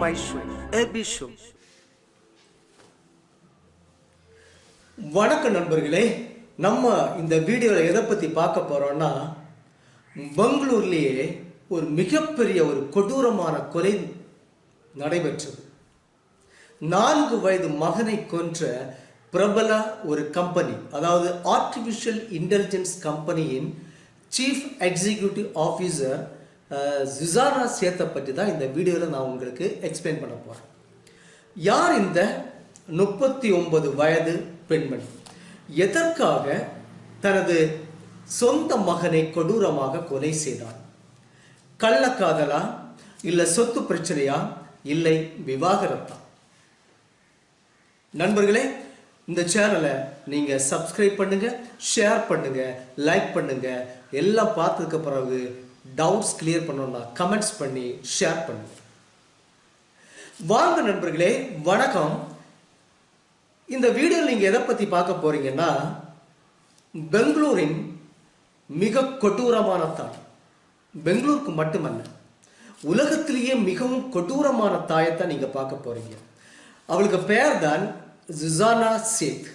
my show, வணக்கம் நண்பர்களே நம்ம இந்த வீடியோவில் எதை பற்றி பார்க்க போகிறோம்னா பெங்களூர்லேயே ஒரு மிகப்பெரிய ஒரு கொடூரமான கொலை நடைபெற்றது. நான்கு வயது மகனை கொன்ற பிரபல ஒரு கம்பெனி அதாவது ஆர்டிஃபிஷியல் இன்டெலிஜென்ஸ் கம்பெனியின் சீஃப் எக்ஸிக்யூட்டிவ் ஆஃபீஸர் ஜுசானா சேத்தை பற்றி தான் இந்த வீடியோவில் நான் உங்களுக்கு எக்ஸ்பிளைன் பண்ண போகிறேன் யார் இந்த முப்பத்தி ஒன்பது வயது பெண்மணி? எதற்காக தனது சொந்த மகனை கொடூரமாக கொலை செய்தார்? கள்ளக்காதலா இல்லை சொத்து பிரச்சனையா? இல்லை விவாகரத்தா? நண்பர்களே இந்த சேனலை நீங்கள் சப்ஸ்கிரைப் பண்ணுங்கள் ஷேர் பண்ணுங்கள் லைக் பண்ணுங்கள் எல்லாம் பார்த்ததுக்கு பிறகு டவுட்ஸ் கிளியர் பண்ணணும்னா கமெண்ட்ஸ் பண்ணி ஷேர் பண்ணுங்க வாங்க நண்பர்களே வணக்கம். இந்த வீடியோவில் நீங்கள் எதை பற்றி பார்க்க போறீங்கன்னா பெங்களூரின் மிக கொடூரமான தாய். பெங்களூருக்கு மட்டுமல்ல உலகத்திலேயே மிகவும் கொடூரமான தாயைத்தான் நீங்கள் பார்க்க போறீங்க. அவளுக்கு பெயர் தான் Suchana Seth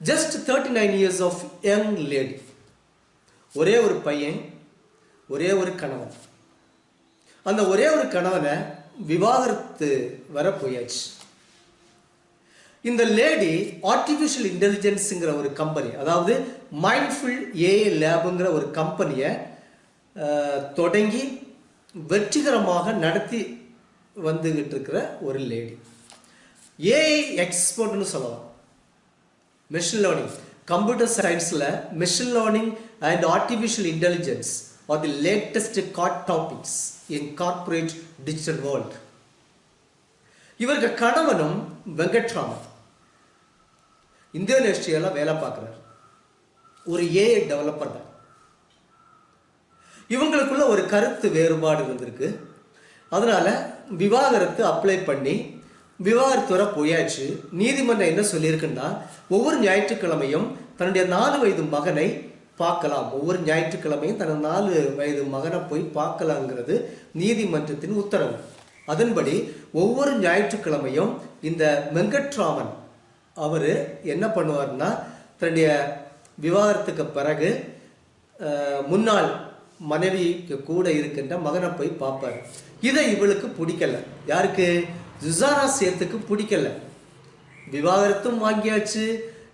just thirty nine years of young lady ஒரே ஒரு பையன் ஒரே ஒரு கணவன். அந்த ஒரே ஒரு கணவனை விவாகரத்து வர போயாச்சு. இந்த லேடி ஆர்டிஃபிஷியல் இன்டெலிஜென்ஸுங்கிற ஒரு கம்பெனி அதாவது மைண்ட்ஃபுல் ஏஏ லேபுங்கிற ஒரு கம்பெனியை தொடங்கி வெற்றிகரமாக நடத்தி வந்துகிட்டு இருக்கிற ஒரு லேடி. ஏஐ எக்ஸ்பர்ட்னு சொல்லலாம். மெஷின் லேர்னிங் கம்ப்யூட்டர் சயின்ஸில் machine learning and artificial intelligence or the latest hot topics in corporate digital world இவருக்கு கணவனும் வெங்கட்ராமன். இந்தோனேஷியாவில் வேலை பார்க்குறார். ஒரு ஏஐ டெவலப்பர் தான். இவங்களுக்குள்ள ஒரு கருத்து வேறுபாடு இருந்திருக்கு. அதனால விவாகரத்து அப்ளை பண்ணி விவாகரத்துறை போயாச்சு. நீதிமன்றம் என்ன சொல்லியிருக்குன்னா ஒவ்வொரு ஞாயிற்றுக்கிழமையும் தன்னுடைய நாலு வயது மகனை பார்க்கலாம். ஒவ்வொரு ஞாயிற்றுக்கிழமையும் தனது நாலு வயது மகனை போய் பார்க்கலாங்கிறது நீதிமன்றத்தின் உத்தரவு. அதன்படி ஒவ்வொரு ஞாயிற்றுக்கிழமையும் இந்த வெங்கட்ராமன் அவர் என்ன பண்ணுவார்னா தன்னுடைய விவாகரத்துக்கு பிறகு முன்னாள் மனைவிக்கு கூட இருக்கின்ற மகனை போய் பார்ப்பார். இதை இவளுக்கு பிடிக்கல. யாருக்கு? ஜுசாரா சேத்துக்கு பிடிக்கல. விவாகரத்தும் வாங்கியாச்சு.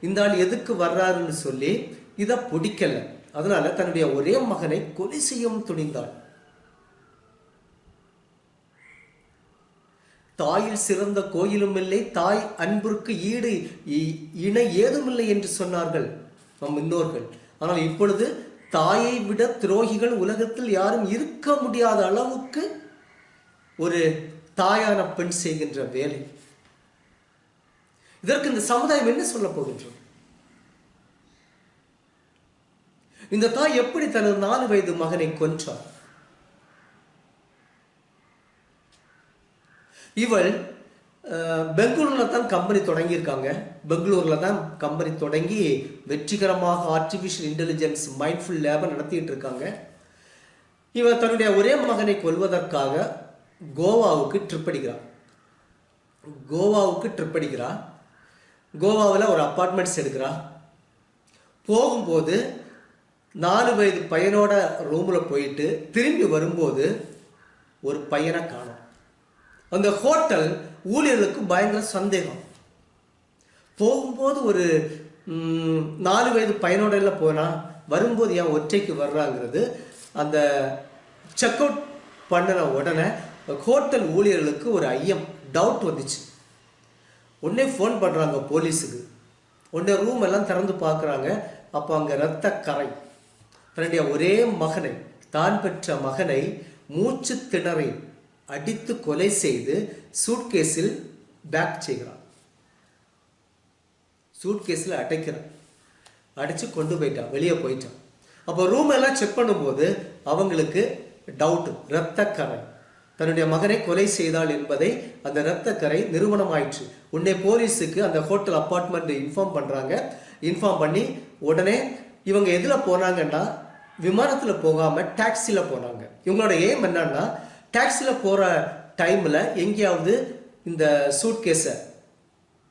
இந்த ஆள் எதுக்கு வர்றாருன்னு சொல்லி இதை பிடிக்கல. அதனால தன்னுடைய ஒரே மகனை கொலை செய்யவும் துணிந்தாள். தாயில் சிறந்த கோயிலும் இல்லை தாய் அன்பிற்கு ஈடு இ- இணை ஏதுமில்லை என்று சொன்னார்கள் நம் முன்னோர்கள். ஆனால் இப்பொழுது தாயை விட துரோகிகள் உலகத்தில் யாரும் இருக்க முடியாத அளவுக்கு ஒரு தாயான பெண் செய்கின்ற வேலை. இதற்கு இந்த சமுதாயம் என்ன சொல்ல போகின்றது? இந்த தாய் எப்படி தனது நாலு வயது மகனை கொன்றார் இவள் பெங்களூரில் பெங்களூர்ல தான் கம்பெனி தொடங்கியிருக்காங்க. பெங்களூர்ல தான் கம்பெனி தொடங்கி வெற்றிகரமாக ஆர்டிஃபிஷியல் இன்டெலிஜென்ஸ் மைண்ட்ஃபுல் லேபை நடத்திட்டு இருக்காங்க. இவர் தன்னுடைய ஒரே மகனை கொல்வதற்காக கோவாவுக்கு ட்ரிப் அடிக்கிறார் கோவாவுக்கு ட்ரிப் அடிக்கிறா கோவாவில் ஒரு அப்பார்ட்மெண்ட்ஸ் எடுக்கிறா போகும்போது நாலு வயது பையனோட ரூமில் போயிட்டு திரும்பி வரும்போது ஒரு பையனை காணும். அந்த ஹோட்டல் ஊழியர்களுக்கு பயங்கர சந்தேகம். போகும்போது ஒரு நாலு வயது பையனோட எல்லாம் போனால் வரும்போது ஏன் ஒற்றைக்கு வர்றாங்கிறது அந்த செக் அவுட் பண்ணின உடனே ஹோட்டல் ஊழியர்களுக்கு ஒரு ஐயம் டவுட் வந்துச்சு. உடனே ஃபோன் பண்ணுறாங்க போலீஸுக்கு. உடனே ரூம் எல்லாம் திறந்து பார்க்குறாங்க. அப்போ அங்கே ரத்த கரை. தன்னுடைய ஒரே மகனை தான் பெற்ற மகனை மூச்சு திணறி அடித்து கொலை செய்து சூட்கேஸில் பேக் செய்கிறான். சூட்கேஸில் அடைக்கிறான். அடைச்சு கொண்டு போயிட்டான் வெளியே போயிட்டான். அப்போ ரூம் எல்லாம் செக் பண்ணும்போது அவங்களுக்கு டவுட் இரத்தக்கரை. தன்னுடைய மகனை கொலை செய்தாள் என்பதை அந்த இரத்தக்கரை நிறுவனமாயிற்று. உன்னை போலீஸுக்கு அந்த ஹோட்டல் அப்பார்ட்மெண்ட் இன்ஃபார்ம் பண்ணுறாங்க இன்ஃபார்ம் பண்ணி உடனே இவங்க எதில் போனாங்கன்னா விமானத்தில் போகாமல் டாக்ஸியில் போனாங்க. இவங்களோட எய்ம் என்னன்னா டாக்ஸியில் போகிற டைமில் எங்கேயாவது இந்த சூட்கேஸை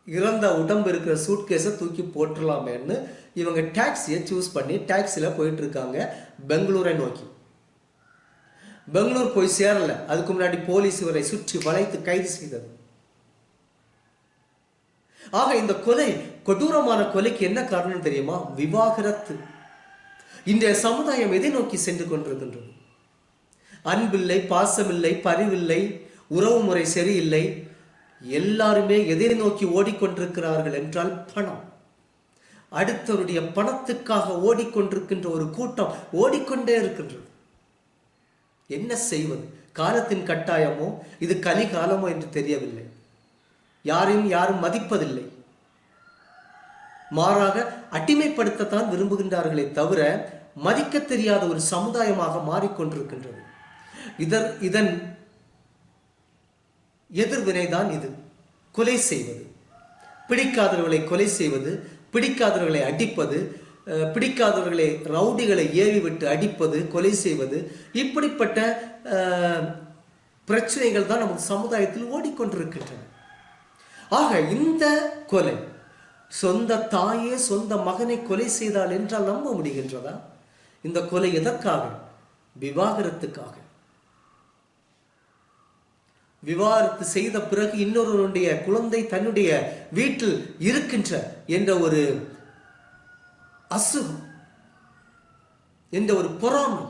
இறந்த உடம்பு இருக்கிற சூட்கேஸை தூக்கி போட்டுடலாமேன்னு இவங்க டாக்ஸியை சூஸ் பண்ணி டாக்ஸியில் போயிட்டுருக்காங்க பெங்களூரை நோக்கி. பெங்களூர் போய் சேரல. அதுக்கு முன்னாடி போலீஸ் இவரை சுற்றி வளைத்து கைது செய்தது. ஆக இந்த கொலை கொடூரமான கொலைக்கு என்ன காரணம் தெரியுமா? விவாகரத்து. இன்றைய சமுதாயம் எதை நோக்கி சென்று கொண்டிருக்கின்றது? அன்பில்லை பாசமில்லை பரிவில்லை உறவு முறை சரியில்லை எல்லாருமே எதை நோக்கி ஓடிக்கொண்டிருக்கிறார்கள் என்றால் பணம். அடுத்தவருடைய பணத்துக்காக ஓடிக்கொண்டிருக்கின்ற ஒரு கூட்டம் ஓடிக்கொண்டே இருக்கின்றது. என்ன செய்வது? காலத்தின் கட்டாயமோ இது கலிகாலமோ என்று தெரியவில்லை. யாரையும் யாரும் மதிப்பதில்லை. மாறாக அடிமைப்படுத்தத்தான் விரும்புகின்றார்களே தவிர மதிக்க தெரியாத ஒரு சமுதாயமாக மாறிக்கொண்டிருக்கின்றது. இதர் இதன் எதிர்வினைதான் இது. கொலை செய்வது. பிடிக்காதவர்களை கொலை செய்வது பிடிக்காதவர்களை அடிப்பது பிடிக்காதவர்களை ரவுடிகளை ஏவி விட்டு அடிப்பது கொலை செய்வது இப்படிப்பட்ட பிரச்சனைகள் தான் நமது சமுதாயத்தில் ஓடிக்கொண்டிருக்கின்றன. ஆக இந்த கொலை சொந்த தாயே சொந்த மகனை கொலை செய்தால் என்றால் நம்ப முடிகின்றதா? இந்த கொலை எதற்காக? விவாகரத்துக்காக. விவாகரத்து செய்த பிறகு இன்னொருவனுடைய குழந்தை தன்னுடைய வீட்டில் இருக்கின்ற என்ற ஒரு அசுகம் என்ற ஒரு பொறாமை.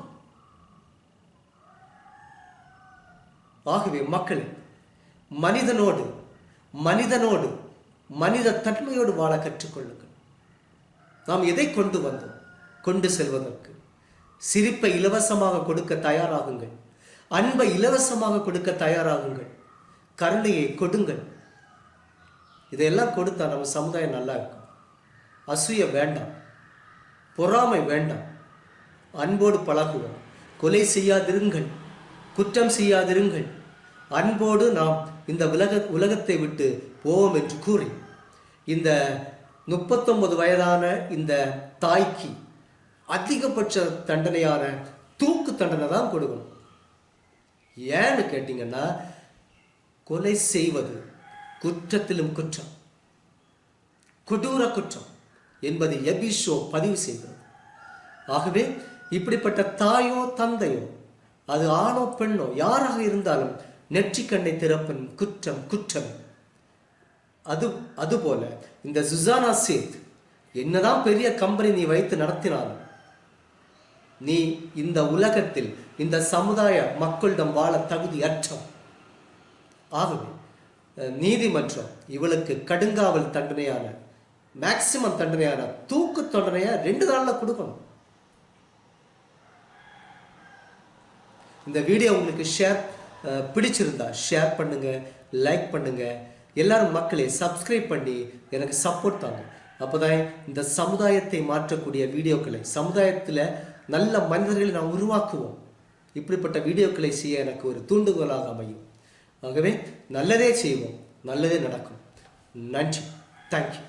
ஆகவே மக்கள் மனிதனோடு மனிதனோடு மனித தன்மையோடு வாழ கற்றுக்கொள்ளுங்கள். நாம் எதை கொண்டு வந்தோம்? கொண்டு செல்வதற்கு. சிரிப்பை இலவசமாக கொடுக்க தயாராகுங்கள். அன்பை இலவசமாக கொடுக்க தயாராகுங்கள். கருணையை கொடுங்கள். இதையெல்லாம் கொடுத்தா நம்ம சமுதாயம் நல்லா இருக்கும். அசூய வேண்டாம். பொறாமை வேண்டாம். அன்போடு பழகுவோம். கொலை செய்யாதிருங்கள். குற்றம் செய்யாதிருங்கள். அன்போடு நாம் இந்த உலக உலகத்தை விட்டு போவோம் என்று கூறி இந்த முப்பத்தொன்பது வயதான இந்த தாய்க்கு அதிகபட்ச தண்டனையான தூக்கு தண்டனை தான் கொடுக்கணும். ஏன்னு கேட்டிங்கன்னா கொலை செய்வது குற்றத்திலும் குற்றம் கொடூர குற்றம் என்பதை எபிஷோ பதிவு செய்கிறது. ஆகவே இப்படிப்பட்ட தாயோ தந்தையோ அது ஆணோ பெண்ணோ யாராக இருந்தாலும் நெற்றிக்கண்ணை திறப்பன் குற்றம் குற்றம். அது அதுபோல இந்த சுசானா சேத் என்னதான் பெரிய கம்பெனி நீ வைத்து நடத்தினாலும் நீ இந்த உலகத்தில் இந்த சமுதாய மக்களிடம் வாழ தகுதியற்றவன் ஆகவே நீதிமன்றம் இவளுக்கு கடுங்காவல் தண்டனையான மேக்சிமம் தண்டனையான தூக்கு தண்டனையா ரெண்டு நாளில் கொடுக்கணும். இந்த வீடியோ உங்களுக்கு ஷேர் பிடிச்சிருந்தா ஷேர் பண்ணுங்கள் லைக் பண்ணுங்கள் எல்லாரும் மக்களே சப்ஸ்கிரைப் பண்ணி எனக்கு சப்போர்ட் தாங்க. அப்போதான் இந்த சமுதாயத்தை மாற்றக்கூடிய வீடியோக்களை சமுதாயத்தில் நல்ல மனிதர்களை நாம் உருவாக்குவோம். இப்படிப்பட்ட வீடியோக்களை செய்ய எனக்கு ஒரு தூண்டுகோலாக அமையும். ஆகவே நல்லதே செய்வோம் நல்லதே நடக்கும். நன்றி. தேங்க்யூ